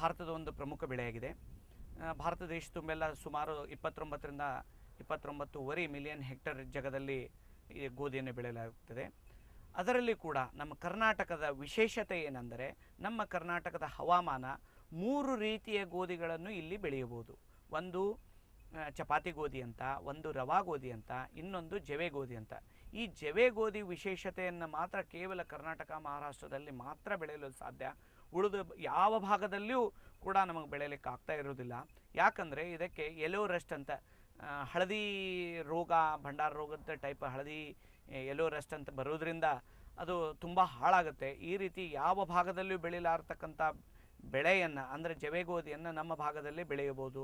ಭಾರತದ ಒಂದು ಪ್ರಮುಖ ಬೆಳೆಯಾಗಿದೆ. ಭಾರತ ದೇಶ ತುಂಬೆಲ್ಲ ಸುಮಾರು ಇಪ್ಪತ್ತೊಂಬತ್ತರಿಂದ ಇಪ್ಪತ್ತೊಂಬತ್ತುವರೆ ಮಿಲಿಯನ್ ಹೆಕ್ಟರ್ ಜಗದಲ್ಲಿ ಈ ಗೋಧಿಯನ್ನು ಬೆಳೆಯಲಾಗುತ್ತದೆ. ಅದರಲ್ಲಿ ಕೂಡ ನಮ್ಮ ಕರ್ನಾಟಕದ ವಿಶೇಷತೆ ಏನೆಂದರೆ ನಮ್ಮ ಕರ್ನಾಟಕದ ಹವಾಮಾನ ಮೂರು ರೀತಿಯ ಗೋಧಿಗಳನ್ನು ಇಲ್ಲಿ ಬೆಳೆಯಬಹುದು. ಒಂದು ಚಪಾತಿ ಗೋಧಿ ಅಂತ, ಒಂದು ರವಾ ಗೋಧಿ ಅಂತ, ಇನ್ನೊಂದು ಜವೆ ಗೋಧಿ ಅಂತ. ಈ ಜವೆ ಗೋಧಿ ವಿಶೇಷತೆಯನ್ನು ಮಾತ್ರ ಕೇವಲ ಕರ್ನಾಟಕ, ಮಹಾರಾಷ್ಟ್ರದಲ್ಲಿ ಮಾತ್ರ ಬೆಳೆಯಲು ಸಾಧ್ಯ. ಉಳಿದ ಯಾವ ಭಾಗದಲ್ಲಿಯೂ ಕೂಡ ನಮಗೆ ಬೆಳೆಯಲಿಕ್ಕೆ ಆಗ್ತಾ ಇರೋದಿಲ್ಲ ಯಾಕಂದರೆ ಇದಕ್ಕೆ ಎಲೋ ರಸ್ಟ್ ಅಂತ ಹಳದಿ ರೋಗ, ಭಂಡಾರ ರೋಗದ ಟೈಪ್ ಹಳದಿ ಎಲೋ ರಸ್ಟ್ ಅಂತ ಬರೋದ್ರಿಂದ ಅದು ತುಂಬ ಹಾಳಾಗುತ್ತೆ. ಈ ರೀತಿ ಯಾವ ಭಾಗದಲ್ಲಿಯೂ ಬೆಳೀಲಾರ್ತಕ್ಕಂಥ ಬೆಳೆಯನ್ನು, ಅಂದರೆ ಜವೆಗೋಧಿಯನ್ನು ನಮ್ಮ ಭಾಗದಲ್ಲಿ ಬೆಳೆಯಬಹುದು.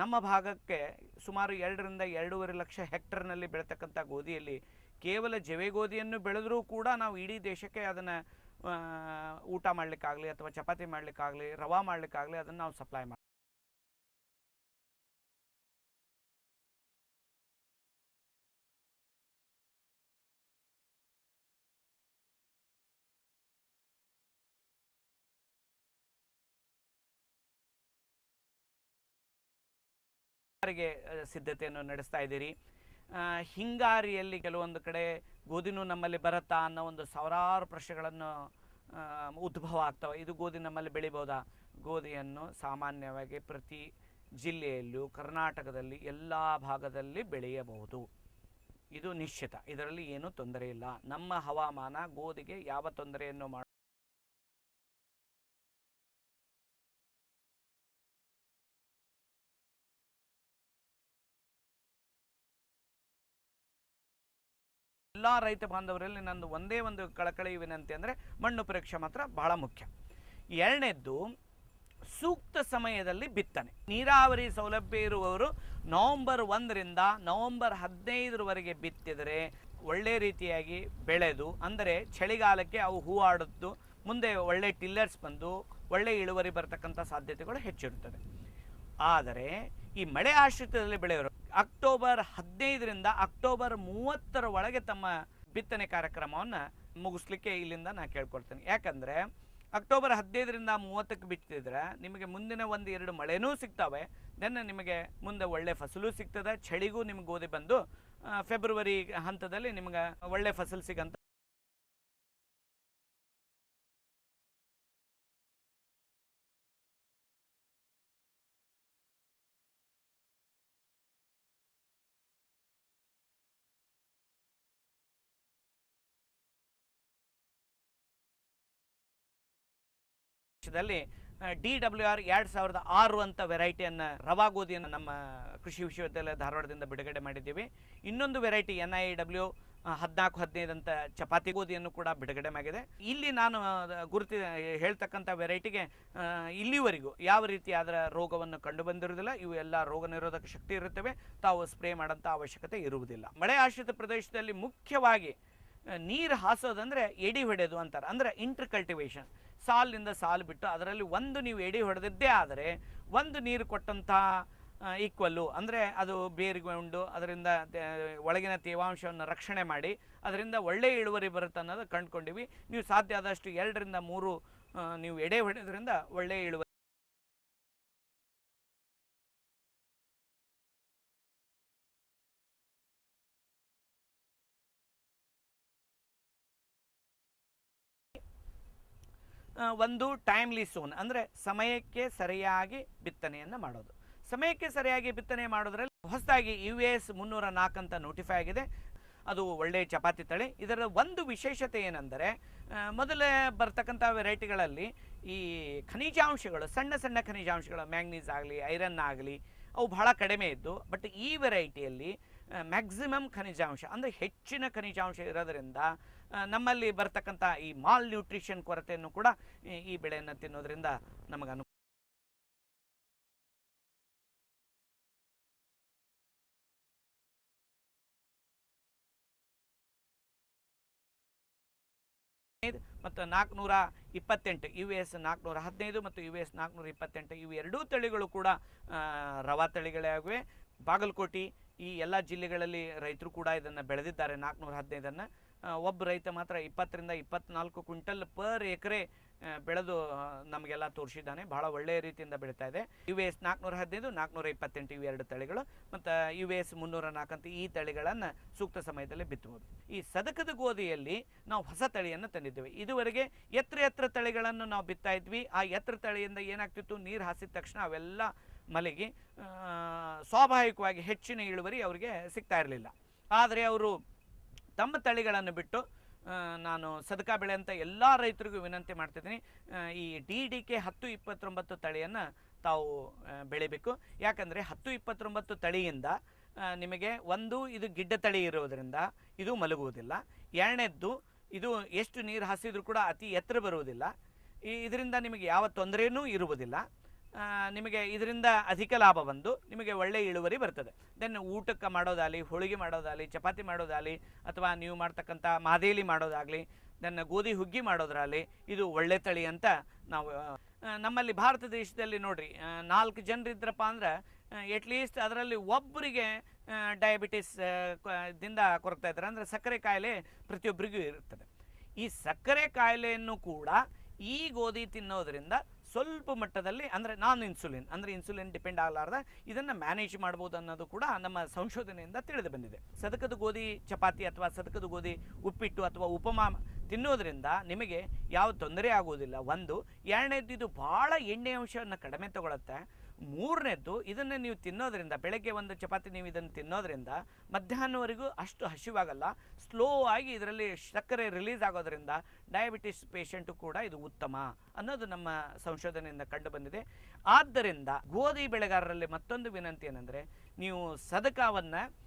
ನಮ್ಮ ಭಾಗಕ್ಕೆ ಸುಮಾರು ಎರಡರಿಂದ ಎರಡೂವರೆ ಲಕ್ಷ ಹೆಕ್ಟರ್ನಲ್ಲಿ ಬೆಳೆತಕ್ಕಂಥ ಗೋಧಿಯಲ್ಲಿ ಕೇವಲ ಜವೆಗೋಧಿಯನ್ನು ಬೆಳೆದರೂ ಕೂಡ ನಾವು ಇಡೀ ದೇಶಕ್ಕೆ ಅದನ್ನು ಊಟ ಮಾಡಲಿಕ್ಕಾಗಲಿ ಅಥವಾ ಚಪಾತಿ ಮಾಡಲಿಕ್ಕಾಗಲಿ, ರವಾ ಮಾಡಲಿಕ್ಕಾಗಲಿ ಅದನ್ನು ನಾವು ಸಪ್ಲೈ ಮಾಡಿ ಸಿದ್ಧತೆಯನ್ನು ನಡೆಸ್ತಾ ಇದ್ದೀರಿ? ಹಿಂಗಾರಿಯಲ್ಲಿ ಕೆಲವೊಂದು ಕಡೆ ಗೋಧಿನೂ ನಮ್ಮಲ್ಲಿ ಬರುತ್ತಾ ಅನ್ನೋ ಒಂದು ಸಾವಿರಾರು ಪ್ರಶ್ನೆಗಳನ್ನು ಉದ್ಭವ ಆಗ್ತವೆ. ಇದು ಗೋಧಿ ನಮ್ಮಲ್ಲಿ ಬೆಳಿಬೋದಾ? ಗೋಧಿಯನ್ನು ಸಾಮಾನ್ಯವಾಗಿ ಪ್ರತಿ ಜಿಲ್ಲೆಯಲ್ಲೂ ಕರ್ನಾಟಕದಲ್ಲಿ ಎಲ್ಲ ಭಾಗದಲ್ಲಿ ಬೆಳೆಯಬಹುದು. ಇದು ನಿಶ್ಚಿತ. ಇದರಲ್ಲಿ ಏನೂ ತೊಂದರೆ ಇಲ್ಲ. ನಮ್ಮ ಹವಾಮಾನ ಗೋಧಿಗೆ ಯಾವ ತೊಂದರೆಯನ್ನು ಮಾಡ ಎಲ್ಲ ರೈತ ಬಾಂಧವರಲ್ಲಿ ನಂದು ಒಂದೇ ಒಂದು ಕಳಕಳಿ ವಿನಂತಿ ಅಂದರೆ ಮಣ್ಣು ಪರೀಕ್ಷೆ ಮಾತ್ರ ಬಹಳ ಮುಖ್ಯ. ಎರಡನೇದ್ದು, ಸೂಕ್ತ ಸಮಯದಲ್ಲಿ ಬಿತ್ತನೆ. ನೀರಾವರಿ ಸೌಲಭ್ಯ ಇರುವವರು ನವಂಬರ್ ಒಂದರಿಂದ ನವಂಬರ್ ಹದಿನೈದರವರೆಗೆ ಬಿತ್ತಿದರೆ ಒಳ್ಳೆ ರೀತಿಯಾಗಿ ಬೆಳೆದು, ಅಂದರೆ ಚಳಿಗಾಲಕ್ಕೆ ಅವು ಹೂವಾಡುತ್ತು ಮುಂದೆ ಒಳ್ಳೆ ಟಿಲ್ಲರ್ಸ್ ಬಂದು ಒಳ್ಳೆ ಇಳುವರಿ ಬರತಕ್ಕಂಥ ಸಾಧ್ಯತೆಗಳು ಹೆಚ್ಚಿರುತ್ತದೆ. ಆದರೆ ಈ ಮಳೆ ಆಶ್ರಿತದಲ್ಲಿ ಬೆಳೆಯೋರು ಅಕ್ಟೋಬರ್ ಹದಿನೈದರಿಂದ ಅಕ್ಟೋಬರ್ ಮೂವತ್ತರ ಒಳಗೆ ತಮ್ಮ ಬಿತ್ತನೆ ಕಾರ್ಯಕ್ರಮವನ್ನು ಮುಗಿಸ್ಲಿಕ್ಕೆ ಇಲ್ಲಿಂದ ನಾನು ಕೇಳ್ಕೊಳ್ತೇನೆ. ಯಾಕಂದರೆ ಅಕ್ಟೋಬರ್ ಹದಿನೈದರಿಂದ ಮೂವತ್ತಕ್ಕೆ ಬಿತ್ತಿದ್ರೆ ನಿಮಗೆ ಮುಂದಿನ ಒಂದು ಎರಡು ಮಳೆನೂ ಸಿಗ್ತವೆ. ದೆನ್ ನಿಮಗೆ ಮುಂದೆ ಒಳ್ಳೆ ಫಸಲು ಸಿಗ್ತದೆ. ಚಳಿಗೂ ನಿಮ್ಗೆ ಗೋಧಿ ಬಂದು ಫೆಬ್ರವರಿ ಹಂತದಲ್ಲಿ ನಿಮ್ಗೆ ಒಳ್ಳೆ ಫಸಲು ಸಿಗಂತ ದೇಶದಲ್ಲಿ ಡಿ ಡಬ್ಲ್ಯೂ ಆರ್ ಎರಡು ಸಾವಿರದ ಆರು ಅಂತ ವೆರೈಟಿಯನ್ನು ರವಾ ಗೋಧಿಯನ್ನು ನಮ್ಮ ಕೃಷಿ ವಿಶ್ವವಿದ್ಯಾಲಯ ಧಾರವಾಡದಿಂದ ಬಿಡುಗಡೆ ಮಾಡಿದ್ದೀವಿ. ಇನ್ನೊಂದು ವೆರೈಟಿ ಎನ್ ಐ ಡಬ್ಲ್ಯೂ ಹದಿನಾಲ್ಕು ಹದಿನೈದು ಅಂತ ಚಪಾತಿ ಗೋಧಿಯನ್ನು ಕೂಡ ಬಿಡುಗಡೆ ಆಗಿದೆ ಇಲ್ಲಿ ನಾನು ಗುರುತಿ, ಹೇಳ್ತಕ್ಕಂಥ ವೆರೈಟಿಗೆ ಇಲ್ಲಿವರೆಗೂ ಯಾವ ರೀತಿ ಅದರ ರೋಗವನ್ನು ಕಂಡು ಬಂದಿರುವುದಿಲ್ಲ ಇವು ಎಲ್ಲ ರೋಗ ನಿರೋಧಕ ಶಕ್ತಿ ಇರುತ್ತವೆ, ತಾವು ಸ್ಪ್ರೇ ಮಾಡೋಂಥ ಅವಶ್ಯಕತೆ ಇರುವುದಿಲ್ಲ. ಮಳೆ ಆಶ್ರಿತ ಪ್ರದೇಶದಲ್ಲಿ ಮುಖ್ಯವಾಗಿ ನೀರು ಹಾಸೋದಂದರೆ ಎಡಿ ಹೊಡೆದು ಅಂತಾರೆ, ಅಂದರೆ ಇಂಟರ್ ಕಲ್ಟಿವೇಶನ್ ಸಾಲಿನಿಂದ ಸಾಲು ಬಿಟ್ಟು ಅದರಲ್ಲಿ ಒಂದು ನೀವು ಎಡಿ ಹೊಡೆದಿದ್ದೇ ಆದರೆ ಒಂದು ನೀರು ಕೊಟ್ಟಂತಹ ಈಕ್ವಲ್ಲು ಅಂದರೆ ಅದು ಬೇರ್ಗೊಂಡು ಅದರಿಂದ ಒಳಗಿನ ತೇವಾಂಶವನ್ನು ರಕ್ಷಣೆ ಮಾಡಿ, ಅದರಿಂದ ಒಳ್ಳೆಯ ಇಳುವರಿ ಬರುತ್ತೆ ಅನ್ನೋದು ಕಂಡುಕೊಂಡಿವಿ. ನೀವು ಸಾಧ್ಯ ಆದಷ್ಟು ಎರಡರಿಂದ ಮೂರು ನೀವು ಎಡೆ ಹೊಡೆಯೋದ್ರಿಂದ ಒಳ್ಳೆಯ ಇಳುವರಿ ಒಂದು ಟೈಮ್ಲಿ ಸೋನ್ ಅಂದರೆ ಸಮಯಕ್ಕೆ ಸರಿಯಾಗಿ ಬಿತ್ತನೆಯನ್ನು ಮಾಡೋದು. ಸಮಯಕ್ಕೆ ಸರಿಯಾಗಿ ಬಿತ್ತನೆ ಮಾಡೋದ್ರಲ್ಲಿ ಹೊಸದಾಗಿ ಯು ಎಸ್ ಮುನ್ನೂರ ನಾಲ್ಕು ಅಂತ ನೋಟಿಫೈ ಆಗಿದೆ. ಅದು ಒಳ್ಳೆಯ ಚಪಾತಿ ತಳಿ. ಇದರ ಒಂದು ವಿಶೇಷತೆ ಏನೆಂದರೆ ಮೊದಲೇ ಬರ್ತಕ್ಕಂಥ ವೆರೈಟಿಗಳಲ್ಲಿ ಈ ಖನಿಜಾಂಶಗಳು, ಸಣ್ಣ ಸಣ್ಣ ಖನಿಜಾಂಶಗಳು, ಮ್ಯಾಂಗ್ನೀಸ್ ಆಗಲಿ, ಐರನ್ ಆಗಲಿ, ಅವು ಬಹಳ ಕಡಿಮೆ ಇದ್ದು, ಬಟ್ ಈ ವೆರೈಟಿಯಲ್ಲಿ ಮ್ಯಾಕ್ಸಿಮಮ್ ಖನಿಜಾಂಶ, ಅಂದರೆ ಹೆಚ್ಚಿನ ಖನಿಜಾಂಶ ಇರೋದರಿಂದ ನಮ್ಮಲ್ಲಿ ಬರ್ತಕ್ಕಂಥ ಈ ಮಾಲ್ ನ್ಯೂಟ್ರಿಷನ್ ಕೊರತೆಯನ್ನು ಕೂಡ ಈ- ಬೆಳೆಯನ್ನು ತಿನ್ನೋದ್ರಿಂದ ನಮಗೆ ಅನು ಮತ್ತು ನಾಲ್ಕುನೂರ ಇಪ್ಪತ್ತೆಂಟು ಯು ಎಸ್ ನಾಲ್ಕುನೂರ ಹದಿನೈದು ಮತ್ತು ಯು ಎಸ್ ನಾಲ್ಕುನೂರ ಇಪ್ಪತ್ತೆಂಟು ಇವು ಎರಡೂ ತಳಿಗಳು ಕೂಡ ರವಾ ತಳಿಗಳೇ ಆಗಿವೆ. ಬಾಗಲಕೋಟೆ ಈ ಎಲ್ಲ ಜಿಲ್ಲೆಗಳಲ್ಲಿ ರೈತರು ಕೂಡ ಇದನ್ನು ಬೆಳೆದಿದ್ದಾರೆ ನಾಲ್ಕುನೂರ ಹದಿನೈದನ್ನು. ಒಬ್ಬ ರೈತ ಮಾತ್ರ ಇಪ್ಪತ್ತರಿಂದ ಇಪ್ಪತ್ನಾಲ್ಕು ಕ್ವಿಂಟಲ್ ಪರ್ ಎಕರೆ ಬೆಳೆದು ನಮಗೆಲ್ಲ ತೋರಿಸಿದ್ದಾನೆ. ಬಹಳ ಒಳ್ಳೆಯ ರೀತಿಯಿಂದ ಬೆಳೀತಾ ಇದೆ. ಯು ಎಸ್ ನಾಲ್ಕುನೂರ ಹದಿನೈದು, ನಾಲ್ಕುನೂರ ಇಪ್ಪತ್ತೆಂಟು ಇವು ಎರಡು ತಳಿಗಳು. ಮತ್ತು ಯು ಎಸ್ ಮುನ್ನೂರ ನಾಲ್ಕಂತ ಈ ತಳಿಗಳನ್ನು ಸೂಕ್ತ ಸಮಯದಲ್ಲಿ ಬಿತ್ತಬಹುದು. ಈ ಸದಕದ ಗೋಧಿಯಲ್ಲಿ ನಾವು ಹೊಸ ತಳಿಯನ್ನು ತಂದಿದ್ದೇವೆ. ಇದುವರೆಗೆ ಎತ್ತರ ಎತ್ತರ ತಳಿಗಳನ್ನು ನಾವು ಬಿತ್ತಾ ಇದ್ವಿ. ಆ ಎತ್ತರ ತಳಿಯಿಂದ ಏನಾಗ್ತಿತ್ತು? ನೀರು ಹಾಸಿದ ತಕ್ಷಣ ಅವೆಲ್ಲ ಮಲಗಿ ಸ್ವಾಭಾವಿಕವಾಗಿ ಹೆಚ್ಚಿನ ಇಳುವರಿ ಅವರಿಗೆ ಸಿಗ್ತಾ ಇರಲಿಲ್ಲ. ಆದರೆ ಅವರು ತಮ್ಮ ತಳಿಗಳನ್ನು ಬಿಟ್ಟು ನಾನು ಸದಕ ಬೆಳೆ ಅಂತ ಎಲ್ಲ ರೈತರಿಗೂ ವಿನಂತಿ ಮಾಡ್ತಿದ್ದೀನಿ. ಈ ಡಿ ಡಿ ಕೆ ಹತ್ತು ಇಪ್ಪತ್ತೊಂಬತ್ತು ತಳಿಯನ್ನು ತಾವು ಬೆಳಿಬೇಕು. ಯಾಕಂದರೆ ಹತ್ತು ಇಪ್ಪತ್ತೊಂಬತ್ತು ತಳಿಯಿಂದ ನಿಮಗೆ ಒಂದು ಇದು ಗಿಡ್ಡ ತಳಿ ಇರೋದರಿಂದ ಇದು ಮಲಗುವುದಿಲ್ಲ. ಎರಡನೇದ್ದು ಇದು ಎಷ್ಟು ನೀರು ಹಾಸಿದರೂ ಕೂಡ ಅತಿ ಎತ್ತರ ಬರುವುದಿಲ್ಲ. ಇದರಿಂದ ನಿಮಗೆ ಯಾವ ತೊಂದರೆಯೂ ಇರುವುದಿಲ್ಲ. ನಿಮಗೆ ಇದರಿಂದ ಅಧಿಕ ಲಾಭ ಬಂದು ನಿಮಗೆ ಒಳ್ಳೆ ಇಳುವರಿ ಬರ್ತದೆ. ದೆನ್ ಊಟಕ್ಕೆ ಮಾಡೋದಾಗಲಿ, ಹೋಳಿಗೆ ಮಾಡೋದಾಗಲಿ, ಚಪಾತಿ ಮಾಡೋದಾಗಲಿ, ಅಥವಾ ನೀವು ಮಾಡ್ತಕ್ಕಂಥ ಮಾದೇಲಿ ಮಾಡೋದಾಗಲಿ, ದೆನ್ ಗೋಧಿ ಹುಗ್ಗಿ ಮಾಡೋದ್ರಲ್ಲಿ ಇದು ಒಳ್ಳೆ ತಳಿ ಅಂತ ನಾವು ನಮ್ಮಲ್ಲಿ ಭಾರತ ದೇಶದಲ್ಲಿ ನೋಡ್ರಿ ನಾಲ್ಕು ಜನರಿದ್ರಪ್ಪ ಅಂದ್ರೆ ಎಟ್ಲೀಸ್ಟ್ ಅದರಲ್ಲಿ ಒಬ್ಬರಿಗೆ ಡಯಾಬಿಟಿಸ್ ದಿಂದ ಕೊರಗ್ತಾ ಇದ್ದಾರೆ. ಅಂದರೆ ಸಕ್ಕರೆ ಕಾಯಿಲೆ ಪ್ರತಿಯೊಬ್ಬರಿಗೂ ಇರ್ತದೆ. ಈ ಸಕ್ಕರೆ ಕಾಯಿಲೆಯನ್ನು ಕೂಡ ಈ ಗೋಧಿ ತಿನ್ನೋದ್ರಿಂದ ಸ್ವಲ್ಪ ಮಟ್ಟದಲ್ಲಿ ಅಂದರೆ ನಾನ್ ಇನ್ಸುಲಿನ್ ಅಂದರೆ ಇನ್ಸುಲಿನ್ ಡಿಪೆಂಡ್ ಆಗಲಾರ್ದ ಇದನ್ನು ಮ್ಯಾನೇಜ್ ಮಾಡ್ಬೋದು ಅನ್ನೋದು ಕೂಡ ನಮ್ಮ ಸಂಶೋಧನೆಯಿಂದ ತಿಳಿದು ಬಂದಿದೆ. ಸದಕದ ಗೋಧಿ ಚಪಾತಿ ಅಥವಾ ಸದಕದ ಗೋಧಿ ಉಪ್ಪಿಟ್ಟು ಅಥವಾ ಉಪಮಾ ತಿನ್ನೋದ್ರಿಂದ ನಿಮಗೆ ಯಾವ ತೊಂದರೆ ಆಗುವುದಿಲ್ಲ. ಒಂದು ಎರಡನೇದು ಇದು ಭಾಳ ಎಣ್ಣೆ ಅಂಶವನ್ನು ಕಡಿಮೆ ತಗೊಳುತ್ತೆ. ಮೂರನೇದ್ದು, ಇದನ್ನು ನೀವು ತಿನ್ನೋದ್ರಿಂದ, ಬೆಳಗ್ಗೆ ಒಂದು ಚಪಾತಿ ನೀವು ಇದನ್ನು ತಿನ್ನೋದ್ರಿಂದ ಮಧ್ಯಾಹ್ನವರೆಗೂ ಅಷ್ಟು ಹಸಿವಾಗಲ್ಲ. ಸ್ಲೋ ಆಗಿ ಇದರಲ್ಲಿ ಸಕ್ಕರೆ ರಿಲೀಸ್ ಆಗೋದ್ರಿಂದ ಡಯಾಬಿಟಿಸ್ ಪೇಷಂಟು ಕೂಡ ಇದು ಉತ್ತಮ ಅನ್ನೋದು ನಮ್ಮ ಸಂಶೋಧನೆಯಿಂದ ಕಂಡು ಬಂದಿದೆ. ಆದ್ದರಿಂದ ಗೋಧಿ ಬೆಳೆಗಾರರಲ್ಲಿ ಮತ್ತೊಂದು ವಿನಂತಿ ಏನಂದರೆ, ನೀವು ಸದಕವನ್ನು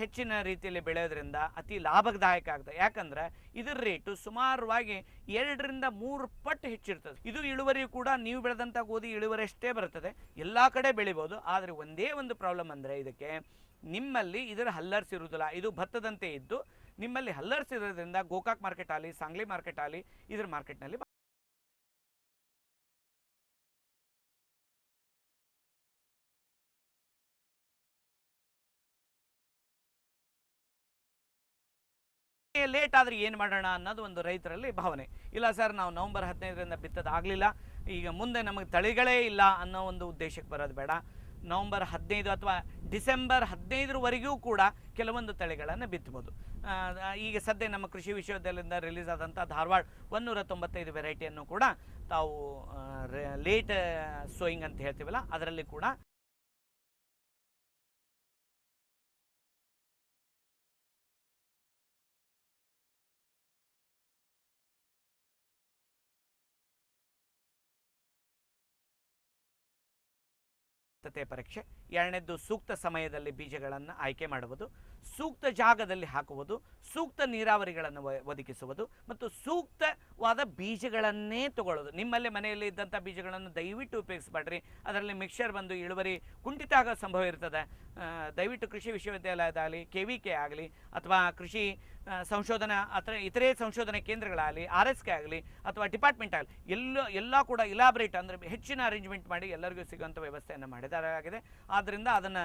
ಹೆಚ್ಚಿನ ರೀತಿಯಲ್ಲಿ ಬೆಳೆಯೋದ್ರಿಂದ ಅತಿ ಲಾಭದಾಯಕ ಆಗ್ತದೆ. ಯಾಕಂದ್ರೆ ಇದರ ರೇಟು ಸುಮಾರವಾಗಿ ಎರಡರಿಂದ ಮೂರು ಪಟ್ಟು ಹೆಚ್ಚಿರ್ತದೆ. ಇದು ಇಳುವರಿ ಕೂಡ ನೀವು ಬೆಳೆದಂಥ ಗೋಧಿ ಇಳುವರಿ ಅಷ್ಟೇ ಬರ್ತದೆ. ಎಲ್ಲ ಕಡೆ ಬೆಳಿಬೋದು. ಆದರೆ ಒಂದೇ ಒಂದು ಪ್ರಾಬ್ಲಮ್ ಅಂದರೆ ಇದಕ್ಕೆ ನಿಮ್ಮಲ್ಲಿ ಇದರ ಹಲ್ಲರ್ಸ್ ಇರುವುದಿಲ್ಲ ಇದು ಭತ್ತದಂತೆ ಇದ್ದು ನಿಮ್ಮಲ್ಲಿ ಹಲ್ಲರ್ಸ್ ಇರೋದ್ರಿಂದ ಗೋಕಾಕ್ ಮಾರ್ಕೆಟ್ ಆಗಲಿ ಸಾಂಗ್ಲಿ ಮಾರ್ಕೆಟ್ ಆಗಲಿ ಇದ್ರ ಮಾರ್ಕೆಟ್ನಲ್ಲಿ ಲೇಟ್ ಆದರೆ ಏನು ಮಾಡೋಣ ಅನ್ನೋದು ಒಂದು ರೈತರಲ್ಲಿ ಭಾವನೆ. ಇಲ್ಲ ಸರ್, ನಾವು ನವಂಬರ್ ಹದಿನೈದರಿಂದ ಬಿತ್ತೋದಾಗಲಿಲ್ಲ ಈಗ ಮುಂದೆ ನಮಗೆ ತಳಿಗಳೇ ಇಲ್ಲ ಅನ್ನೋ ಒಂದು ಉದ್ದೇಶಕ್ಕೆ ಬರೋದು ಬೇಡ. ನವಂಬರ್ ಹದಿನೈದು ಅಥವಾ ಡಿಸೆಂಬರ್ ಹದಿನೈದರವರೆಗೂ ಕೂಡ ಕೆಲವೊಂದು ತಳಿಗಳನ್ನು ಬಿತ್ತಬೋದು ಈಗ ಸದ್ಯ ನಮ್ಮ ಕೃಷಿ ವಿಶ್ವವಿದ್ಯಾಲಯದಿಂದ ರಿಲೀಸ್ ಆದಂಥ ಧಾರವಾಡ ಒಂದೂರ ತೊಂಬತ್ತೈದು ವೆರೈಟಿಯನ್ನು ಕೂಡ ತಾವು ಲೇಟ್ ಸೋಯಿಂಗ್ ಅಂತ ಹೇಳ್ತೀವಲ್ಲ, ಅದರಲ್ಲಿ ಕೂಡ ಸೂಕ್ತತೆ ಪರೀಕ್ಷೆ, ಎರಡನೇದ್ದು ಸೂಕ್ತ ಸಮಯದಲ್ಲಿ ಬೀಜಗಳನ್ನು ಆಯ್ಕೆ ಮಾಡುವುದು, ಸೂಕ್ತ ಜಾಗದಲ್ಲಿ ಹಾಕುವುದು, ಸೂಕ್ತ ನೀರಾವರಿಗಳನ್ನು ಒದಗಿಸುವುದು ಮತ್ತು ಸೂಕ್ತವಾದ ಬೀಜಗಳನ್ನೇ ತಗೊಳ್ಳೋದು. ನಿಮ್ಮಲ್ಲಿ ಮನೆಯಲ್ಲಿ ಇದ್ದಂಥ ಬೀಜಗಳನ್ನು ದಯವಿಟ್ಟು ಉಪಯೋಗಿಸಬೇಡ್ರಿ. ಅದರಲ್ಲಿ ಮಿಕ್ಸರ್ ಬಂದು ಇಳುವರಿ ಕುಂಠಿತ ಆಗೋ ಸಂಭವ ಇರ್ತದೆ. ದಯವಿಟ್ಟು ಕೃಷಿ ವಿಶ್ವವಿದ್ಯಾಲಯದಾಗಲಿ, ಕೆ ವಿ ಕೆ ಆಗಲಿ ಅಥವಾ ಕೃಷಿ ಸಂಶೋಧನಾ ಅಥವಾ ಇತರೆ ಸಂಶೋಧನಾ ಕೇಂದ್ರಗಳಾಗಲಿ, ಆರ್ ಎಸ್ ಕೆ ಆಗಲಿ ಅಥವಾ ಡಿಪಾರ್ಟ್ಮೆಂಟ್ ಆಗಲಿ, ಎಲ್ಲ ಎಲ್ಲ ಕೂಡ ಇಲಾಬ್ರೇಟ್ ಅಂದರೆ ಹೆಚ್ಚಿನ ಅರೇಂಜ್ಮೆಂಟ್ ಮಾಡಿ ಎಲ್ಲರಿಗೂ ಸಿಗುವಂಥ ವ್ಯವಸ್ಥೆಯನ್ನು ಮಾಡಿದಾರಾಗಿದೆ. ಆದ್ದರಿಂದ ಅದನ್ನು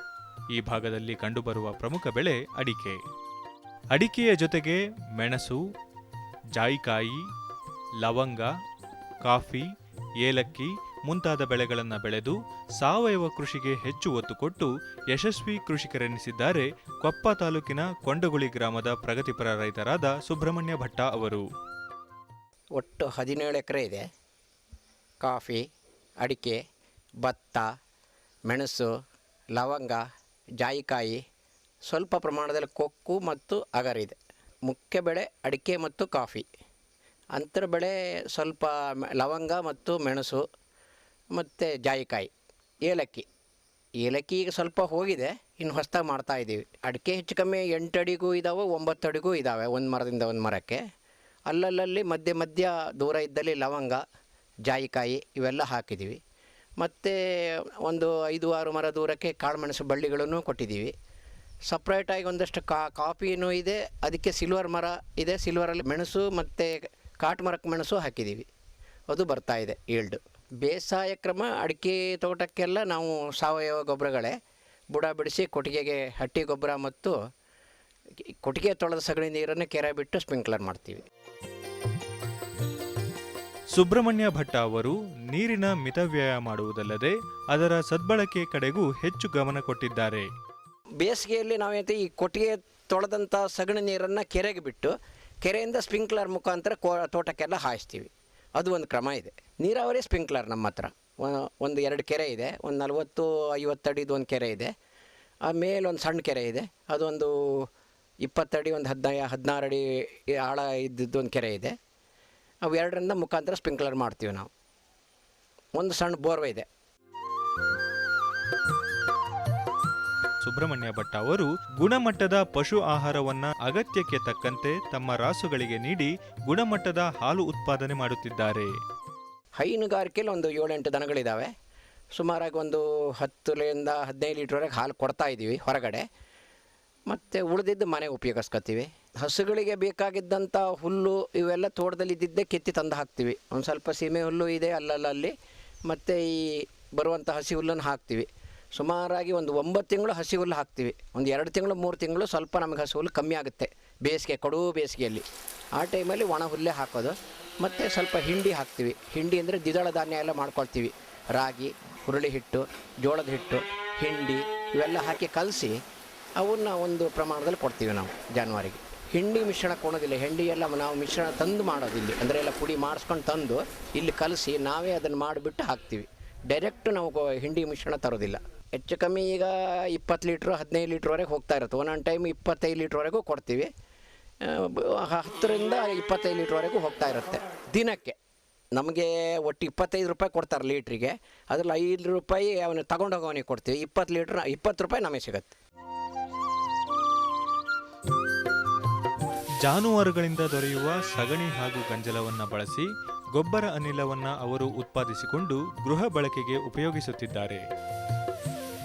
ಈ ಭಾಗದಲ್ಲಿ ಕಂಡುಬರುವ ಪ್ರಮುಖ ಬೆಳೆ ಅಡಿಕೆ. ಅಡಿಕೆಯ ಜೊತೆಗೆ ಮೆಣಸು, ಜಾಯಿಕಾಯಿ, ಲವಂಗ, ಕಾಫಿ, ಏಲಕ್ಕಿ ಮುಂತಾದ ಬೆಳೆಗಳನ್ನು ಬೆಳೆದು ಸಾವಯವ ಕೃಷಿಗೆ ಹೆಚ್ಚು ಒತ್ತು ಕೊಟ್ಟು ಯಶಸ್ವಿ ಕೃಷಿಕರೆನಿಸಿದ್ದಾರೆ ಕೊಪ್ಪ ತಾಲೂಕಿನ ಕೊಂಡಗುಳಿ ಗ್ರಾಮದ ಪ್ರಗತಿಪರ ರೈತರಾದ ಸುಬ್ರಹ್ಮಣ್ಯ ಭಟ್ಟ ಅವರು. ಒಟ್ಟು ಹದಿನೇಳು ಎಕರೆ ಇದೆ. ಕಾಫಿ, ಅಡಿಕೆ, ಭತ್ತ, ಮೆಣಸು, ಲವಂಗ ಜಾಯಿಕಾಯಿ ಸ್ವಲ್ಪ ಪ್ರಮಾಣದಲ್ಲಿ ಕೊಕ್ಕು ಮತ್ತು ಅಗರಿದೆ ಮುಖ್ಯ ಬೆಳೆ ಅಡಿಕೆ ಮತ್ತು ಕಾಫಿ. ಅಂತರ ಬೆಳೆ ಸ್ವಲ್ಪ ಲವಂಗ ಮತ್ತು ಮೆಣಸು ಮತ್ತು ಜಾಯಿಕಾಯಿ, ಏಲಕ್ಕಿ. ಏಲಕ್ಕಿ ಈಗ ಸ್ವಲ್ಪ ಹೋಗಿದೆ, ಇನ್ನು ಹೊಸ್ದಾಗಿ ಮಾಡ್ತಾ ಇದ್ದೀವಿ. ಅಡಿಕೆ ಹೆಚ್ಚು ಕಮ್ಮಿ ಎಂಟು ಅಡಿಗೂ ಇದ್ದಾವೆ ಒಂಬತ್ತು ಅಡಿಗೂ ಇದ್ದಾವೆ ಒಂದು ಮರದಿಂದ ಒಂದು ಮರಕ್ಕೆ. ಅಲ್ಲಲ್ಲಲ್ಲಿ ಮಧ್ಯ ಮಧ್ಯ ದೂರ ಇದ್ದಲ್ಲಿ ಲವಂಗ, ಜಾಯಿಕಾಯಿ ಇವೆಲ್ಲ ಹಾಕಿದ್ದೀವಿ. ಮತ್ತು ಒಂದು ಐದು, ಆರು ಮರ ದೂರಕ್ಕೆ ಕಾಳುಮೆಣಸು ಬಳ್ಳಿಗಳನ್ನು ಕೊಟ್ಟಿದ್ದೀವಿ. ಸಪ್ರೇಟಾಗಿ ಒಂದಷ್ಟು ಕಾ, ಕಾಫಿನೂ ಇದೆ, ಅದಕ್ಕೆ ಸಿಲ್ವರ್ ಮರ ಇದೆ ಸಿಲ್ವರಲ್ಲಿ ಮೆಣಸು ಮತ್ತು ಕಾಟು ಮರಕ್ಕೆ ಮೆಣಸು ಹಾಕಿದ್ದೀವಿ. ಅದು ಬರ್ತಾ ಇದೆ ಈಲ್ಡು ಬೇಸಾಯ ಕ್ರಮ, ಅಡಿಕೆ ತೋಟಕ್ಕೆಲ್ಲ ನಾವು ಸಾವಯವ ಗೊಬ್ಬರಗಳೇ. ಬುಡ ಬಿಡಿಸಿ ಕೊಟ್ಟಿಗೆಗೆ ಹಟ್ಟಿ ಗೊಬ್ಬರ ಮತ್ತು ಕೊಟ್ಟಿಗೆ ತೊಳೆದ ಸಗಣಿ ನೀರನ್ನು ಕೆರೆ ಬಿಟ್ಟು ಸ್ಪ್ರಿಂಕ್ಲರ್ ಮಾಡ್ತೀವಿ. ಸುಬ್ರಹ್ಮಣ್ಯ ಭಟ್ಟ ಅವರು ನೀರಿನ ಮಿತವ್ಯಯ ಮಾಡುವುದಲ್ಲದೆ ಅದರ ಸದ್ಬಳಕೆ ಕಡೆಗೂ ಹೆಚ್ಚು ಗಮನ ಕೊಟ್ಟಿದ್ದಾರೆ. ಬೇಸಿಗೆಯಲ್ಲಿ ನಾವೇಂತ ಈ ಕೊಟ್ಟಿಗೆ ತೊಳೆದಂಥ ಸಗಣಿ ನೀರನ್ನು ಕೆರೆಗೆ ಬಿಟ್ಟು ಕೆರೆಯಿಂದ ಸ್ಪ್ರಿಂಕ್ಲರ್ ಮುಖಾಂತರ ಕೋ, ತೋಟಕ್ಕೆಲ್ಲ ಹಾಯಿಸ್ತೀವಿ. ಅದು ಒಂದು ಕ್ರಮ ಇದೆ. ನೀರಾವರಿ ಸ್ಪ್ರಿಂಕ್ಲರ್ ನಮ್ಮ ಹತ್ರ. ಒಂದು ಎರಡು ಕೆರೆ ಇದೆ, ಒಂದು ನಲವತ್ತು, ಐವತ್ತು ಅಡಿದು ಒಂದು ಕೆರೆ ಇದೆ. ಆಮೇಲೆ ಒಂದು ಸಣ್ಣ ಕೆರೆ ಇದೆ, ಅದೊಂದು ಇಪ್ಪತ್ತಡಿ ಒಂದು ಹದಿನೈ, ಹದಿನಾರು ಅಡಿ ಆಳ ಇದ್ದಿದ್ದು ಒಂದು ಕೆರೆ ಇದೆ. ಅವು ಎರಡರಿಂದ ಮುಖಾಂತರ ಸ್ಪ್ರಿಂಕ್ಲರ್ ಮಾಡ್ತೀವಿ ನಾವು. ಒಂದು ಸಣ್ಣ ಬೋರ್ವೆ ಇದೆ. ಸುಬ್ರಹ್ಮಣ್ಯ ಭಟ್ ಅವರು ಗುಣಮಟ್ಟದ ಪಶು ಆಹಾರವನ್ನ ಅಗತ್ಯಕ್ಕೆ ತಕ್ಕಂತೆ ತಮ್ಮ ರಾಸುಗಳಿಗೆ ನೀಡಿ ಗುಣಮಟ್ಟದ ಹಾಲು ಉತ್ಪಾದನೆ ಮಾಡುತ್ತಿದ್ದಾರೆ. ಹೈನುಗಾರಿಕೆಯಲ್ಲಿ ಒಂದು ಏಳೆಂಟು ದನಗಳಿದ್ದಾವೆ ಸುಮಾರಾಗಿ ಒಂದು ಹತ್ತರಿಂದ ಹದಿನೈದು ಲೀಟ್ರ್ವರೆಗೆ ಹಾಲು ಕೊಡ್ತಾ ಇದ್ದೀವಿ ಹೊರಗಡೆ. ಮತ್ತು ಉಳಿದಿದ್ದು ಮನೆ ಉಪಯೋಗಿಸ್ಕೊತೀವಿ. ಹಸುಗಳಿಗೆ ಬೇಕಾಗಿದ್ದಂಥ ಹುಲ್ಲು ಇವೆಲ್ಲ ತೋಟದಲ್ಲಿ ಇದ್ದಿದ್ದೇ ಕೆತ್ತಿ ತಂದು ಹಾಕ್ತೀವಿ. ಒಂದು ಸ್ವಲ್ಪ ಸೀಮೆ ಹುಲ್ಲು ಇದೆ ಅಲ್ಲಲ್ಲಲ್ಲಿ, ಮತ್ತು ಈ ಬರುವಂಥ ಹಸಿ ಹುಲ್ಲನ್ನು ಹಾಕ್ತೀವಿ. ಸುಮಾರಾಗಿ ಒಂದು ಒಂಬತ್ತು ತಿಂಗಳು ಹಸಿ ಹುಲ್ಲು ಹಾಕ್ತೀವಿ. ಒಂದು ಎರಡು ತಿಂಗಳು, ಮೂರು ತಿಂಗಳು ಸ್ವಲ್ಪ ನಮಗೆ ಹಸಿ ಹುಲ್ಲು ಕಮ್ಮಿ ಆಗುತ್ತೆ, ಬೇಸಿಗೆ, ಕಡು ಬೇಸಿಗೆಯಲ್ಲಿ. ಆ ಟೈಮಲ್ಲಿ ಒಣ ಹುಲ್ಲೇ ಹಾಕೋದು. ಮತ್ತು ಸ್ವಲ್ಪ ಹಿಂಡಿ ಹಾಕ್ತೀವಿ. ಹಿಂಡಿ ಅಂದರೆ ದ್ವಿದಳ ಧಾನ್ಯ ಎಲ್ಲ ಮಾಡ್ಕೊಳ್ತೀವಿ. ರಾಗಿ ಹುರುಳಿ ಹಿಟ್ಟು ಜೋಳದ ಹಿಟ್ಟು, ಹಿಂಡಿ ಇವೆಲ್ಲ ಹಾಕಿ ಕಲಸಿ ಅವನ್ನ ಒಂದು ಪ್ರಮಾಣದಲ್ಲಿ ಕೊಡ್ತೀವಿ ನಾವು ಜಾನುವಾರಿಗೆ. ಹಿಂಡಿ ಮಿಶ್ರಣ ಕೊಡೋದಿಲ್ಲ, ಹಿಂಡಿ ಎಲ್ಲ ನಾವು ಮಿಶ್ರಣ ತಂದು ಮಾಡೋದಿಲ್ಲಿ. ಅಂದರೆ ಎಲ್ಲ ಪುಡಿ ಮಾಡಿಸ್ಕೊಂಡು ತಂದು ಇಲ್ಲಿ ಕಲಸಿ ನಾವೇ ಅದನ್ನು ಮಾಡಿಬಿಟ್ಟು ಹಾಕ್ತೀವಿ. ಡೈರೆಕ್ಟ್ ನಾವು ಹಿಂಡಿ ಮಿಶ್ರಣ ತರೋದಿಲ್ಲ. ಹೆಚ್ಚು ಕಮ್ಮಿ ಈಗ ಇಪ್ಪತ್ತು ಲೀಟ್ರು, ಹದಿನೈದು ಲೀಟ್ರ್ವರೆಗೆ ಹೋಗ್ತಾ ಇರುತ್ತೆ. ಒಂದೊಂದು ಟೈಮ್ ಇಪ್ಪತ್ತೈದು ಲೀಟ್ರ್ವರೆಗೂ ಕೊಡ್ತೀವಿ. ಹತ್ತರಿಂದ ಇಪ್ಪತ್ತೈದು ಲೀಟ್ರ್ವರೆಗೂ ಹೋಗ್ತಾ ಇರುತ್ತೆ. ದಿನಕ್ಕೆ. ನಮಗೆ ಒಟ್ಟು ಇಪ್ಪತ್ತೈದು ರೂಪಾಯಿ ಕೊಡ್ತಾರೆ ಲೀಟ್ರಿಗೆ. ಅದ್ರಲ್ಲಿ ಐದು ರೂಪಾಯಿ ಅವನು ತಗೊಂಡೋಗವನಿಗೆ ಕೊಡ್ತೀವಿ. ಇಪ್ಪತ್ತು ಲೀಟ್ರ್, ಇಪ್ಪತ್ತು ರೂಪಾಯಿ ನಮಗೆ ಸಿಗುತ್ತೆ. ಜಾನುವಾರುಗಳಿಂದ ದೊರೆಯುವ ಸಗಣಿ ಹಾಗೂ ಗಂಜಲವನ್ನು ಬಳಸಿ ಗೊಬ್ಬರ ಅನಿಲವನ್ನು ಅವರು ಉತ್ಪಾದಿಸಿಕೊಂಡು ಗೃಹ ಬಳಕೆಗೆ ಉಪಯೋಗಿಸುತ್ತಿದ್ದಾರೆ.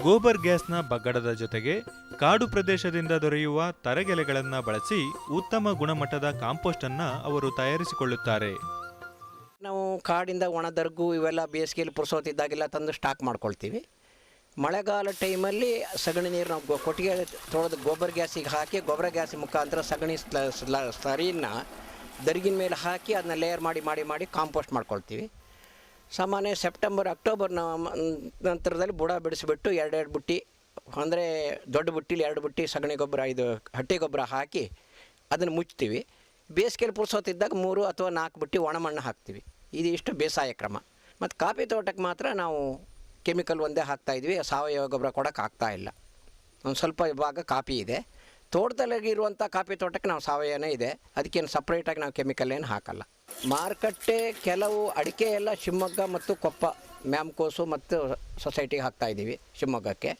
ಗೋಬರ್ ಗ್ಯಾಸ್ನ ಬಗ್ಗಡದ ಜೊತೆಗೆ ಕಾಡು ಪ್ರದೇಶದಿಂದ ದೊರೆಯುವ ತರಗೆಲೆಗಳನ್ನು ಬಳಸಿ ಉತ್ತಮ ಗುಣಮಟ್ಟದ ಕಾಂಪೋಸ್ಟ್ ಅನ್ನು ಅವರು ತಯಾರಿಸಿಕೊಳ್ಳುತ್ತಾರೆ. ನಾವು ಕಾಡಿಂದ ಒಣದರ್ಗು ಇವೆಲ್ಲ ಬೇಸಿಗೆಯಲ್ಲಿ ಪುರುಸೋತಿದ್ದಾಗೆಲ್ಲ ತಂದು ಸ್ಟಾಕ್ ಮಾಡ್ಕೊಳ್ತೀವಿ. ಮಳೆಗಾಲ ಟೈಮಲ್ಲಿ ಸಗಣಿ ನೀರು ನಾವು ಕೊಟ್ಟಿಗೆ ತೊಳೆದು ಗೊಬ್ಬರ ಗ್ಯಾಸಿಗೆ ಹಾಕಿ, ಗೊಬ್ಬರ ಗ್ಯಾಸ್ ಮುಖಾಂತರ ಸಗಣಿ ಸ್ಲರಿನ ದರ್ಗಿನ ಮೇಲೆ ಹಾಕಿ ಅದನ್ನ ಲೇಯರ್ ಮಾಡಿ ಮಾಡಿ ಮಾಡಿ ಕಾಂಪೋಸ್ಟ್ ಮಾಡ್ಕೊಳ್ತೀವಿ. ಸಾಮಾನ್ಯ ಸೆಪ್ಟೆಂಬರ್, ಅಕ್ಟೋಬರ್ ನಂತರದಲ್ಲಿ ಬುಡ ಬಿಡಿಸಿಬಿಟ್ಟು ಎರಡೆರಡು ಬುಟ್ಟಿ, ಅಂದರೆ ದೊಡ್ಡ ಬುಟ್ಟಿಲಿ ಎರಡು ಬುಟ್ಟಿ ಸಗಣಿ ಗೊಬ್ಬರ, ಇದು ಹಟ್ಟಿ ಗೊಬ್ಬರ ಹಾಕಿ ಅದನ್ನು ಮುಚ್ತೀವಿ ಬೇಸಿಗೆಯಲ್ಲಿ ಪುರ್ಸೋತಿದ್ದಾಗ ಮೂರು ಅಥವಾ ನಾಲ್ಕು ಬುಟ್ಟಿ ಒಣಮಣ್ಣು ಹಾಕ್ತೀವಿ. ಇದು ಇಷ್ಟು ಬೇಸಾಯ ಕ್ರಮ. ಮತ್ತು ಕಾಫಿ ತೋಟಕ್ಕೆ ಮಾತ್ರ ನಾವು ಕೆಮಿಕಲ್ ಒಂದೇ ಹಾಕ್ತಾಯಿದ್ವಿ ಸಾವಯವ ಗೊಬ್ಬರ ಕೊಡೋಕೆ ಆಗ್ತಾ ಇಲ್ಲ. ಒಂದು ಸ್ವಲ್ಪ ಭಾಗ ಕಾಪಿ ಇದೆ. ತೋಟದಲ್ಲಿರುವಂಥ ಕಾಫಿ ತೋಟಕ್ಕೆ ನಾವು ಸಾವಯವನೇ ಇದೆ. ಅದಕ್ಕೇನು ಸಪ್ರೇಟಾಗಿ ನಾವು ಕೆಮಿಕಲ್ ಏನು ಹಾಕಲ್ಲ. ಮಾರುಕಟ್ಟೆ ಕೆಲವು ಅಡಿಕೆ ಎಲ್ಲ ಶಿವಮೊಗ್ಗ ಮತ್ತು ಕೊಪ್ಪ, ಮ್ಯಾಮ್ಕೋಸು ಮತ್ತು ಸೊಸೈಟಿಗೆ ಹಾಕ್ತಾಯಿದ್ದೀವಿ ಶಿವಮೊಗ್ಗಕ್ಕೆ.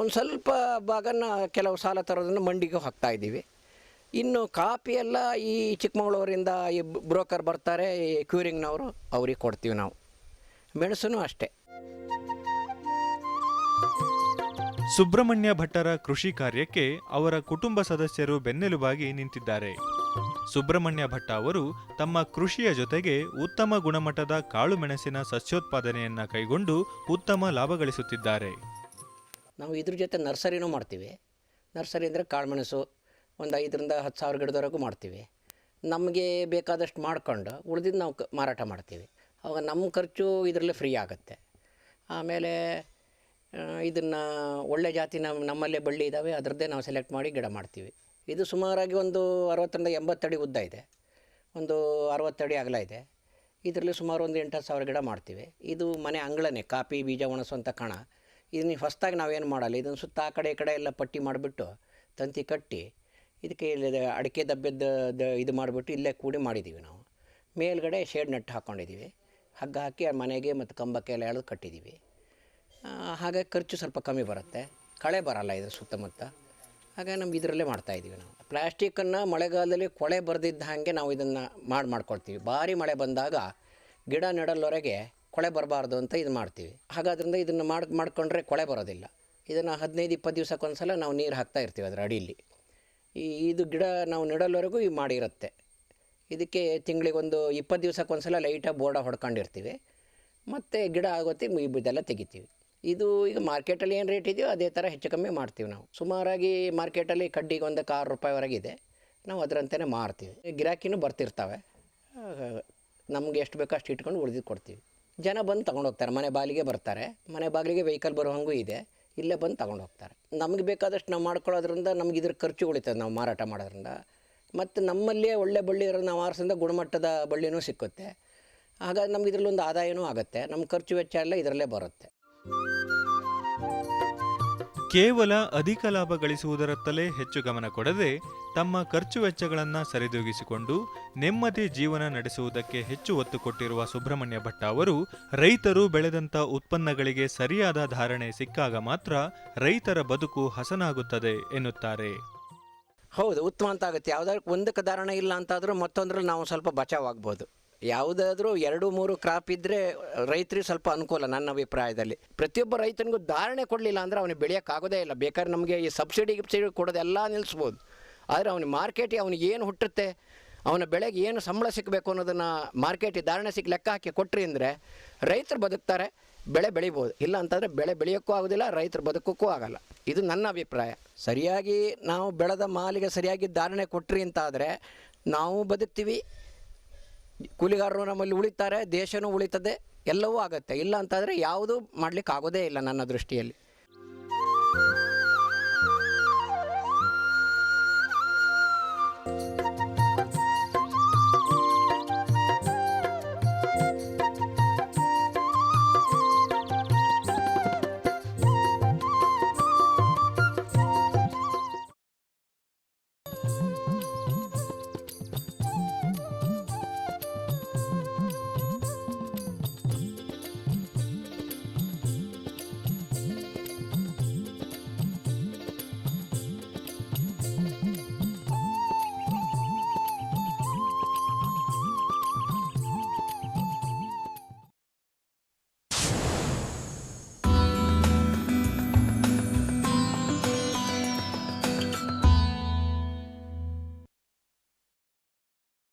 ಒಂದು ಸ್ವಲ್ಪ ಭಾಗನ ಕೆಲವು ಸಾಲ ತರೋದನ್ನು ಮಂಡಿಗೂ ಹಾಕ್ತಾ ಇದ್ದೀವಿ. ಇನ್ನು ಕಾಪಿ ಎಲ್ಲ ಈ ಚಿಕ್ಕಮಗಳೂರಿಂದ ಈ ಬ್ರೋಕರ್ ಬರ್ತಾರೆ, ಈ ಕ್ಯೂರಿಂಗ್ನವರು ಅವ್ರಿಗೆ ಕೊಡ್ತೀವಿ ನಾವು. ಮೆಣಸೂ ಅಷ್ಟೇ. ಸುಬ್ರಹ್ಮಣ್ಯ ಭಟ್ಟರ ಕೃಷಿ ಕಾರ್ಯಕ್ಕೆ ಅವರ ಕುಟುಂಬ ಸದಸ್ಯರು ಬೆನ್ನೆಲುಬಾಗಿ ನಿಂತಿದ್ದಾರೆ. ಸುಬ್ರಹ್ಮಣ್ಯ ಭಟ್ಟ ಅವರು ತಮ್ಮ ಕೃಷಿಯ ಜೊತೆಗೆ ಉತ್ತಮ ಗುಣಮಟ್ಟದ ಕಾಳು ಮೆಣಸಿನ ಸಸ್ಯೋತ್ಪಾದನೆಯನ್ನ ಕೈಗೊಂಡು ಉತ್ತಮ ಲಾಭ ಗಳಿಸುತ್ತಿದ್ದಾರೆ. ನಾವು ಇದ್ರ ಜೊತೆ ನರ್ಸರಿನೂ ಮಾಡ್ತೀವಿ. ನರ್ಸರಿ ಅಂದರೆ ಕಾಳುಮೆಣಸು ಒಂದು ಐದರಿಂದ ಹತ್ತು ಸಾವಿರ ಗಿಡದವರೆಗೂ ಮಾಡ್ತೀವಿ. ನಮಗೆ ಬೇಕಾದಷ್ಟು ಮಾಡ್ಕೊಂಡು ಉಳಿದಿದ್ದು ನಾವು ಮಾರಾಟ ಮಾಡ್ತೀವಿ. ಅವಾಗ ನಮ್ಮ ಖರ್ಚು ಇದರಲ್ಲೇ ಫ್ರೀ ಆಗುತ್ತೆ. ಆಮೇಲೆ ಇದನ್ನು ಒಳ್ಳೆ ಜಾತಿ ನಮ್ಮ ನಮ್ಮಲ್ಲೇ ಬಳ್ಳಿ ಇದ್ದಾವೆ ಅದರದ್ದೇ ನಾವು ಸೆಲೆಕ್ಟ್ ಮಾಡಿ ಗಿಡ ಮಾಡ್ತೀವಿ. ಇದು ಸುಮಾರಾಗಿ ಒಂದು ಅರವತ್ತರಿಂದ ಎಂಬತ್ತಡಿ ಉದ್ದ ಇದೆ. ಒಂದು ಅರವತ್ತಡಿ ಅಗಲ ಇದೆ. ಇದರಲ್ಲಿ ಸುಮಾರು ಒಂದು ಎಂಟು ಸಾವಿರ ಗಿಡ ಮಾಡ್ತೀವಿ. ಇದು ಮನೆ ಅಂಗಳನೇ, ಕಾಪಿ, ಬೀಜ ಒಣಸುವಂಥ ಕಣ. ಇದನ್ನ ಫಸ್ಟಾಗಿ ನಾವೇನು ಮಾಡಲ್ಲ. ಇದನ್ನು ಸುತ್ತ ಆ ಕಡೆ, ಈ ಕಡೆ ಎಲ್ಲ ಪಟ್ಟಿ ಮಾಡಿಬಿಟ್ಟು ತಂತಿ ಕಟ್ಟಿ, ಇದಕ್ಕೆ ಇಲ್ಲಿ ಅಡಿಕೆ ದಬ್ಬೆದ್ದು ಇದು ಮಾಡಿಬಿಟ್ಟು ಇಲ್ಲೇ ಕೂಡಿ ಮಾಡಿದ್ದೀವಿ ನಾವು. ಮೇಲ್ಗಡೆ ಶೇಡ್ ನೆಟ್ ಹಾಕ್ಕೊಂಡಿದ್ದೀವಿ ಹಗ್ಗ ಹಾಕಿ ಮನೆಗೆ ಮತ್ತು ಕಂಬಕ್ಕೆ ಎಲ್ಲ ಎಳೆದು ಕಟ್ಟಿದ್ದೀವಿ. ಹಾಗೆ ಖರ್ಚು ಸ್ವಲ್ಪ ಕಮ್ಮಿ ಬರುತ್ತೆ. ಕಳೆ ಬರಲ್ಲ ಇದ್ರ ಸುತ್ತಮುತ್ತ. ಹಾಗೆ ನಮ್ಗೆ ಇದರಲ್ಲೇ ಮಾಡ್ತಾಯಿದ್ದೀವಿ ನಾವು. ಪ್ಲ್ಯಾಸ್ಟಿಕ್ಕನ್ನು ಮಳೆಗಾಲದಲ್ಲಿ ಕೊಳೆ ಬರೆದಿದ್ದ ಹಾಗೆ ನಾವು ಇದನ್ನು ಮಾಡಿ ಮಾಡ್ಕೊಳ್ತೀವಿ. ಭಾರಿ ಮಳೆ ಬಂದಾಗ ಗಿಡ ನೆಡಲ್ವರೆಗೆ ಕೊಳೆ ಬರಬಾರ್ದು ಅಂತ ಇದು ಮಾಡ್ತೀವಿ. ಹಾಗಾದ್ರಿಂದ ಇದನ್ನು ಮಾಡಿ ಮಾಡಿಕೊಂಡ್ರೆ ಕೊಳೆ ಬರೋದಿಲ್ಲ. ಇದನ್ನು ಹದಿನೈದು, ಇಪ್ಪತ್ತು ದಿವ್ಸಕ್ಕೊಂದ್ಸಲ ನಾವು ನೀರು ಹಾಕ್ತಾ ಇರ್ತೀವಿ ಅದರ ಅಡಿಯಲ್ಲಿ. ಈ, ಇದು ಗಿಡ ನಾವು ನೆಡಲ್ವರೆಗೂ ಈ ಮಾಡಿರುತ್ತೆ. ಇದಕ್ಕೆ ತಿಂಗಳಿಗೊಂದು ಇಪ್ಪತ್ತು ಸಲ ಲೈಟಾಗಿ ಬೋರ್ಡ ಹೊಡ್ಕೊಂಡಿರ್ತೀವಿ. ಮತ್ತು ಗಿಡ ಆಗೋತಿ ಇದೆಲ್ಲ ತೆಗಿತೀವಿ. ಇದು ಈಗ ಮಾರ್ಕೆಟಲ್ಲಿ ಏನು ರೇಟ್ ಇದೆಯೋ ಅದೇ ಥರ ಹೆಚ್ಚು ಕಮ್ಮಿ ಮಾಡ್ತೀವಿ ನಾವು. ಸುಮಾರಾಗಿ ಮಾರ್ಕೆಟಲ್ಲಿ ಕಡ್ಡಿಗೆ ಒಂದಕ್ಕೆ ಆರು ಇದೆ. ನಾವು ಅದರಂತೆಯೇ ಮಾರ್ತೀವಿ. ಗಿರಾಕಿನೂ ಬರ್ತಿರ್ತವೆ. ನಮಗೆ ಎಷ್ಟು ಬೇಕೋ ಅಷ್ಟು ಇಟ್ಕೊಂಡು ಉಳಿದು ಕೊಡ್ತೀವಿ. ಜನ ಬಂದು ತಗೊಂಡು ಹೋಗ್ತಾರೆ ಮನೆ ಬಾಗಿಲಿಗೆ ಬರ್ತಾರೆ. ಮನೆ ಬಾಗಿಲಿಗೆ ವೆಹಿಕಲ್ ಬರೋ ಹಂಗೂ ಇದೆ. ಇಲ್ಲೇ ಬಂದು ತಗೊಂಡು ಹೋಗ್ತಾರೆ ನಮಗೆ ಬೇಕಾದಷ್ಟು ನಾವು ಮಾಡ್ಕೊಳ್ಳೋದ್ರಿಂದ ನಮ್ಗೆ ಇದ್ರ ಖರ್ಚು ಉಳಿತದೆ ನಾವು ಮಾರಾಟ ಮಾಡೋದ್ರಿಂದ. ಮತ್ತು ನಮ್ಮಲ್ಲೇ ಒಳ್ಳೆ ಬಳ್ಳಿ ಇರೋ ನಾವು ಆರಿಸಿದ ಗುಣಮಟ್ಟದ ಬಳ್ಳಿನೂ ಸಿಕ್ಕುತ್ತೆ. ಹಾಗಾಗಿ ನಮ್ಗೆ ಇದರಲ್ಲೊಂದು ಆದಾಯವೂ ಆಗುತ್ತೆ. ನಮ್ಮ ಖರ್ಚು ವೆಚ್ಚ ಎಲ್ಲ ಇದರಲ್ಲೇ ಬರುತ್ತೆ. ಕೇವಲ ಅಧಿಕ ಲಾಭ ಗಳಿಸುವುದರತ್ತಲೇ ಹೆಚ್ಚು ಗಮನ ಕೊಡದೆ ತಮ್ಮ ಖರ್ಚು ವೆಚ್ಚಗಳನ್ನು ಸರಿದೂಗಿಸಿಕೊಂಡು ನೆಮ್ಮದಿ ಜೀವನ ನಡೆಸುವುದಕ್ಕೆ ಹೆಚ್ಚು ಒತ್ತು ಕೊಟ್ಟಿರುವ ಸುಬ್ರಹ್ಮಣ್ಯ ಭಟ್ಟ ಅವರು, ರೈತರು ಬೆಳೆದಂಥ ಉತ್ಪನ್ನಗಳಿಗೆ ಸರಿಯಾದ ಧಾರಣೆ ಸಿಕ್ಕಾಗ ಮಾತ್ರ ರೈತರ ಬದುಕು ಹಸನಾಗುತ್ತದೆ ಎನ್ನುತ್ತಾರೆ. ಹೌದು ಉತ್ತಮ ಅಂತ ಆಗುತ್ತೆ ಯಾವುದಾದ್ರು ಒಂದಕ್ಕೆ ಧಾರಣ ಇಲ್ಲ ಅಂತಾದರೂ ಮತ್ತೊಂದ್ರಲ್ಲಿ ನಾವು ಸ್ವಲ್ಪ ಬಚಾವಾಗ್ಬೋದು. ಯಾವುದಾದ್ರೂ ಎರಡು, ಮೂರು ಕ್ರಾಪ್ ಇದ್ದರೆ ರೈತರಿಗೆ ಸ್ವಲ್ಪ ಅನುಕೂಲ ನನ್ನ ಅಭಿಪ್ರಾಯದಲ್ಲಿ. ಪ್ರತಿಯೊಬ್ಬ ರೈತನಿಗೂ ಧಾರಣೆ ಕೊಡಲಿಲ್ಲ ಅಂದರೆ ಅವನಿಗೆ ಬೆಳೆಯೋಕ್ಕಾಗೋದೇ ಇಲ್ಲ. ಬೇಕಾದ್ರೆ ನಮಗೆ ಈ ಸಬ್ಸಿಡಿ, ಗಿಬ್ಸಿಡಿ ಕೊಡೋದೆಲ್ಲ ನಿಲ್ಲಿಸ್ಬೋದು. ಆದರೆ ಅವನಿಗೆ ಮಾರ್ಕೆಟಿಗೆ ಅವನಿಗೆ ಏನು ಹುಟ್ಟುತ್ತೆ, ಅವನ ಬೆಳೆಗೆ ಏನು ಸಂಬಳ ಸಿಕ್ಕಬೇಕು ಅನ್ನೋದನ್ನು ಮಾರ್ಕೆಟಿಗೆ ಧಾರಣೆ ಸಿಕ್ಕ ಲೆಕ್ಕ ಹಾಕಿ ಕೊಟ್ಟರಿ ಅಂದರೆ ರೈತರು ಬದುಕ್ತಾರೆ. ಬೆಳೆ ಬೆಳಿಬೋದು. ಇಲ್ಲ ಅಂತಂದರೆ ಬೆಳೆ ಬೆಳೆಯೋಕ್ಕೂ ಆಗೋದಿಲ್ಲ, ರೈತರು ಬದುಕೋಕ್ಕೂ ಆಗಲ್ಲ. ಇದು ನನ್ನ ಅಭಿಪ್ರಾಯ. ಸರಿಯಾಗಿ ನಾವು ಬೆಳೆದ ಮಾಲಿಗೆ ಸರಿಯಾಗಿ ಧಾರಣೆ ಕೊಟ್ರಿ ಅಂತ ಆದರೆ ನಾವು ಬದುಕ್ತೀವಿ, ಕೂಲಿಗಾರರು ನಮ್ಮಲ್ಲಿ ಉಳಿತಾರೆ, ದೇಶನೂ ಉಳಿತದೆ, ಎಲ್ಲವೂ ಆಗುತ್ತೆ. ಇಲ್ಲ ಅಂತಾದರೆ ಯಾವುದೂ ಮಾಡಲಿಕ್ಕೆ ಆಗೋದೇ ಇಲ್ಲ ನನ್ನ ದೃಷ್ಟಿಯಲ್ಲಿ.